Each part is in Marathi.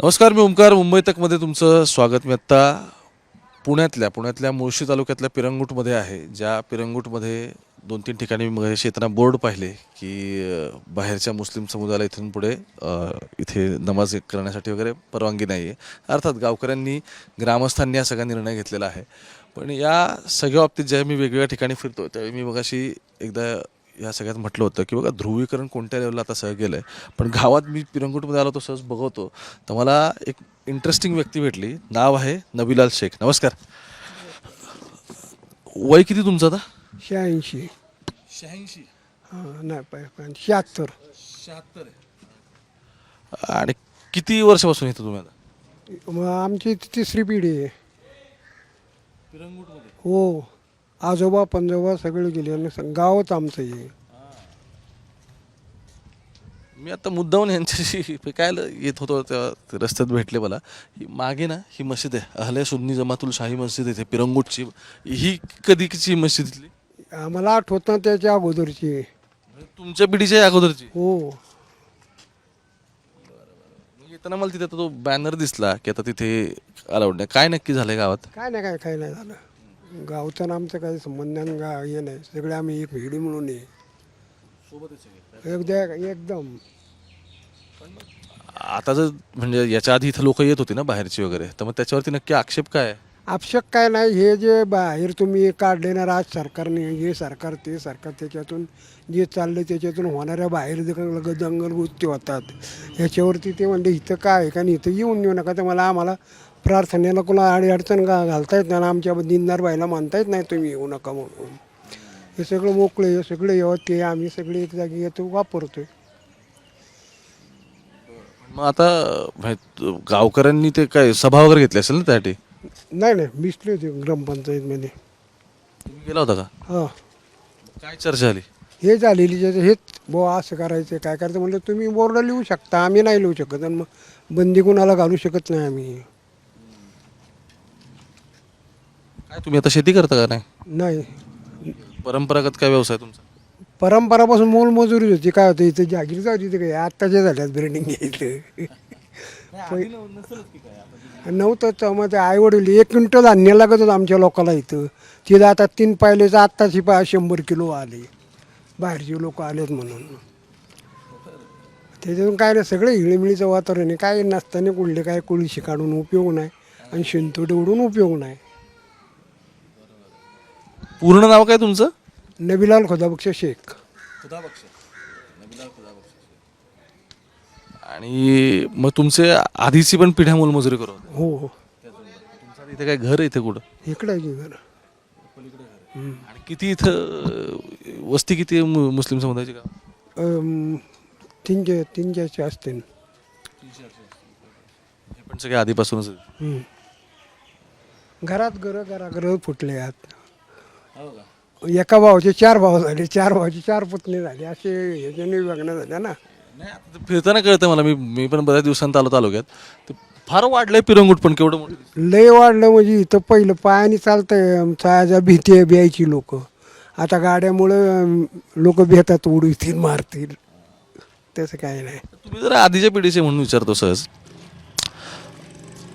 नमस्कार मी ओंकार मुंबई तकमध्ये तुमचं स्वागत. मी आत्ता पुण्यातल्या पुण्यातल्या मुळशी तालुक्यातल्या पिरंगुटमध्ये आहे. ज्या पिरंगुटमध्ये दोन तीन ठिकाणी मी मगाशी येताना बोर्ड पाहिले की बाहेरच्या मुस्लिम समुदायाला इथून पुढे इथे नमाज करण्यासाठी वगैरे परवानगी नाही आहे अर्थात गावकऱ्यांनी ग्रामस्थांनी हा सगळा निर्णय घेतलेला आहे. पण या सगळ्या बाबतीत ज्यावेळी मी वेगवेगळ्या ठिकाणी फिरतो त्यावेळी मी मगाशी एकदा या सगळ्यात म्हटलं होतं की बघा ध्रुवीकरण कोणत्या लेवलला आता सहज गेलं आहे पण गावात मी पिरंगुटमध्ये आलो तो सहज बघवतो. तर मला एक इंटरेस्टिंग व्यक्ती भेटली. नाव आहे नबीलाल शेख. नमस्कार. वय किती तुमचं आता? शहाऐंशी. शहाऐंशी. हां नाही पाय पाय शहात्तर. शहात्तर आणि किती वर्षापासून येतो तुम्ही आता? मग आमची ती तिसरी पिढी आहे. हो. आजोबा पंजोबा सगळे गेले आणि स- गावच आमचं आहे मी आता मुद्दाहून यांच्याशी काय येत होतो तेव्हा ते रस्त्यात भेटले मला. ही मागे ना ही मस्जिद आहे. अहले सुन्नी जमातुल शाही मस्जिद आहे पिरंगुटची. ही कधीची मस्जिद इथली? आम्हाला आठवत ना त्याच्या अगोदरची. म्हणजे तुमच्या पिढीच्या अगोदरची? हो. मग येताना मला तिथे आता तो बॅनर दिसला की आता तिथे अलाउड नाही. काय नक्की झालंय गावात? काय नाही काय काय नाही झालं. गावचं आणि आमचं काही संबंध नाही गा हे नाही. सगळे आम्ही एक पिढी म्हणून आहे. एकदा एकदम. आता जर म्हणजे याच्या आधी इथं लोक येत होती ना बाहेरची वगैरे तर मग त्याच्यावरती नक्की आक्षेप काय आहे? आवश्यक काय नाही. हे जे बाहेर तुम्ही काढले ना राज सरकारने हे सरकार ते सरकार त्याच्यातून जे चाललं त्याच्यातून होणाऱ्या बाहेर जे काही लग- दंगल गोष्टी होतात. ह्याच्यावरती ते म्हणले इथं काय आहे का? नाही इथं येऊन येऊ नका. तर मला आम्हाला प्रार्थनेला कोणा अडी अडचण गा घालता येत नाही आमच्या दिनदार बाईला म्हणता येत नाही तुम्ही येऊ नका म्हणून. हे सगळं मोकळे हे सगळं ते आम्ही सगळे एक जागी येतो वापरतोय. मग आता म्हणजे गावकऱ्यांनी ते काय सभा वगैरे घेतली असेल ना त्यासाठी? नाही नाही मिसले होते ग्रामपंचायतमध्ये. तुम्ही गेला होता का? हां. काय चर्चा झाली? हे झालेली जे हेच बुवा असं करायचं काय करायचं म्हणलं तुम्ही बोर्ड लिहू शकता आम्ही नाही लिहू शकत आणि मग बंदी कुणाला घालू शकत नाही आम्ही. काय तुम्ही आता शेती करता का नाही? नाही. परंपरागत काय व्यवसाय तुमचा? परंपरापासून मोलमजुरी होती. काय होतं इथं जागीर जाऊ तिथे काय आत्ताच्या झाल्यात ब्रेडिंग इथं नव्हतं तर मग ते आईवडील एक क्विंटल धान्य लागत होतं आमच्या लोकांना इथं. तिथं आता तीन पाहिलेचं आत्ताची पा शंभर किलो आले. बाहेरचे लोक आलेत म्हणून. त्याच्यातून काय नाही सगळं हिळमिळीचं वातावरण आहे. काय नसताना कुठले काय कुळशी काढून उपयोग नाही. आणि शिंतोडे उडून उपयोग नाही. पूर्ण नाव काय तुमचं? नबीलाल खोदाबक्ष शेख. आणि मग तुमचे आधीची पण पिढ्या मोलमजुरी करत. हो हो. तुमचं इथे काय घर आहे इथे कुठं? इकडं आहे की घर. आणि किती इथं अं, वस्ती किती आहे मु- मुस्लिम समुदायाची का अम, तीनशे तीनशेचे असते हे पण सगळे आधीपासूनच आहेत. हम्म. घरात घर घराघर फुटले आत एका भावाचे चार भाव झाले चार भावाचे चार पुतणे झाले असे ह्याच्याने विभागण्या झाल्या ना. नाही आता ते फिरताना कळतं मला मी मी पण बऱ्याच दिवसांत आलो तालुक्यात. ते फार वाढलंय पिरंगुट पण केवढं मोठं? दिसतं. लय वाढलं म्हणजे इथं पहिलं पायाने चालतंय चायाच्या भीती आहे ब्यायची लोक. आता गाड्यामुळं लोक भेतात उडीतील मारतील. तसं काही नाही. तुम्ही जर आधीच्या पिढीचे म्हणून विचारतो सहज.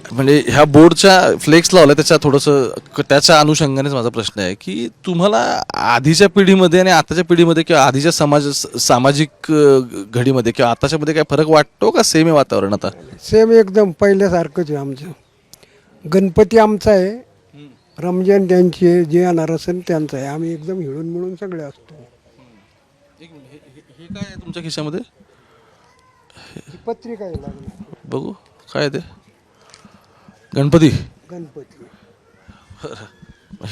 म्हणजे ह्या बोर्डच्या फ्लेक्स लावल्या त्याच्या थोडंसं त्याच्या अनुषंगानेच माझा प्रश्न आहे की तुम्हाला आधीच्या पिढीमध्ये आणि आताच्या पिढीमध्ये किंवा आधीच्या समाज सामाजिक घडीमध्ये किंवा आताच्यामध्ये काय फरक वाटतो का सेम आहे वातावरण आता? सेम एकदम पहिल्यासारखंच आहे आमचं. गणपती आमचा आहे. रमजान त्यांची आहे. जे येणार असेल त्यांचं आहे. आम्ही एकदम हिळून मिळून सगळे असतो. हे काय आहे तुमच्या खिशामध्ये? पत्रिका आहे लागली. बघू काय ते? गणपती? गणपती.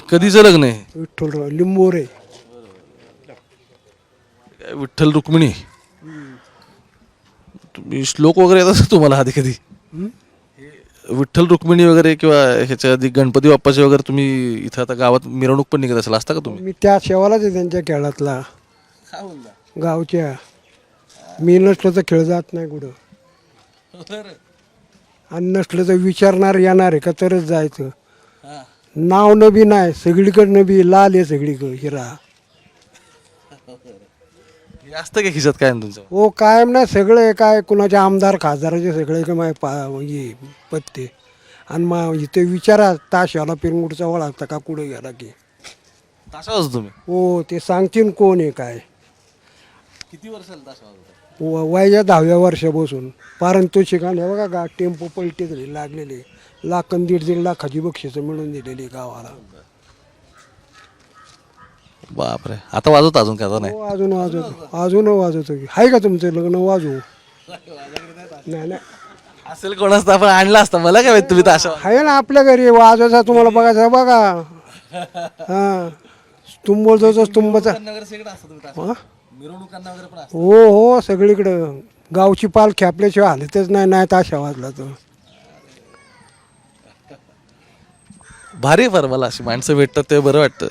कधीचं लग्न आहे? विठ्ठलराव लिंबोरे. काय विठ्ठल रुक्मिणी? तुम्ही श्लोक वगैरे येतात तुम्हाला आधी कधी? हं? विठ्ठल रुक्मिणी वगैरे किंवा ह्याच्या आधी गणपती बाप्पाचे वगैरे तुम्ही इथं आता गावात मिरवणूक पण निघत असेल असता का तुम्ही? मी त्या शेवालाच आहे त्यांच्या खेळातला. गावच्या. मी नसलो तर खेळ जात नाही कुठं. आणि नसलं तर विचारणार येणार आहे का? तरच जायचं. नाव नबी नाही सगळीकडं नबी लाल आहे सगळीकडं हिरा. हे असतं का खिशात काय तुमचं? हो कायम ना सगळे काय कुणाचे आमदार खासदाराचे सगळे काय माय पा हे पत्ते. आणि मग इथे विचारा ताशाला पिरमुडचा वळागता का कुठे गेला की. वाजवता तुम्ही? हो ते सांगतील कोण आहे काय. किती वर्षाला ताशा वाजवता व- वयाच्या दहाव्या वर्षापासून. पारंतोषिक हे बघा गा टेम्पो पलटी झाली लागलेले. लाख आणि दीड दीड लाखाची बक्षिसं मिळून दिलेली गावाला. बापरे. आता वाजवता अजून काय आता नाही? हो अजून वाजवतो. अजून वाजवतो की. आहे का तुमचं लग्न? वाजवू. नाही नाही. असेल कोणाच तर आपण आणला असता. मला काय माहीत तुम्ही ताशा आहे ना आपल्या घरी. वाजवायचा तुम्हाला बघायचा. बघा. हा. तुंबचा तुंबाचा हा? मिरवणुकांना वगैरे पण हो हो सगळीकडं. गावची पाल खेपल्याशिवाय हालतच नाही नाही ताशा वाजला तर भारी फार मला अशी माणसं भेटतात ते बरं वाटतं.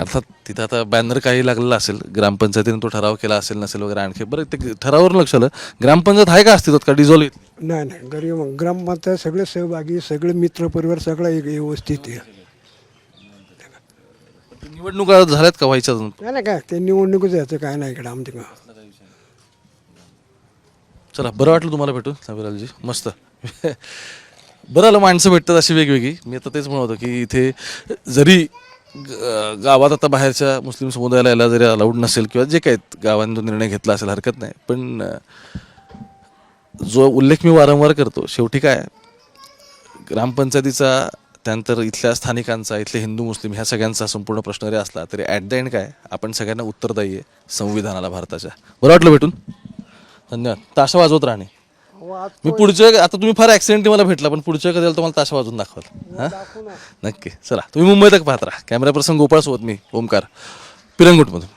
अर्थात तिथं आता बॅनर काही लागलेला असेल ग्रामपंचायतीने तो ठराव केला असेल नसेल वगैरे आणखी बरं ते ठरावावर लक्ष आलं. ग्रामपंचायत आहे का अस्तित्वात का डिझॉल्व नाही नाही गरीब ग्रामपंचायत सगळे सहभागी सगळे मित्र परिवार सगळं एक व्यवस्थित आहे. निवडणुका झाल्यात का व्हायच्या अजून? नाही नाही काय ते निवडणुकीच याचं काय नाही इकडं आमच्या चला बरं वाटलं तुम्हाला भेटून नवीरालजी मस्त. बरं आलं माणसं भेटतात अशी वेगवेगळी. मी आता तेच म्हणत होतो की इथे जरी ग- गावात आता बाहेरच्या मुस्लिम समुदायाला यायला जरी अलाउड नसेल किंवा जे काही गावांनी तो निर्णय घेतला असेल हरकत नाही. पण अं, जो उल्लेख मी वारंवार करतो शेवटी काय ग्रामपंचायतीचा त्यानंतर इथल्या स्थानिकांचा इथले हिंदू मुस्लिम ह्या सगळ्यांचा संपूर्ण प्रश्न जरी असला तरी ॲट द एंड काय? आपण सगळ्यांना उत्तरदायी आहे संविधानाला भारताच्या. बरं वाटलं भेटून? धन्यवाद. ताशा वाजवत राहणे मी पुढच्या आता तुम्ही फार ॲक्सिडेंटली मला भेटला पण पुढच्या कधी तुम्हाला ताशा वाजवून दाखवाल. हां? नक्की. चला तुम्ही मुंबईत पाहत राहा. कॅमेरा पर्सन गोपाळ सोबत मी ओमकार. पिरंगुटमधून.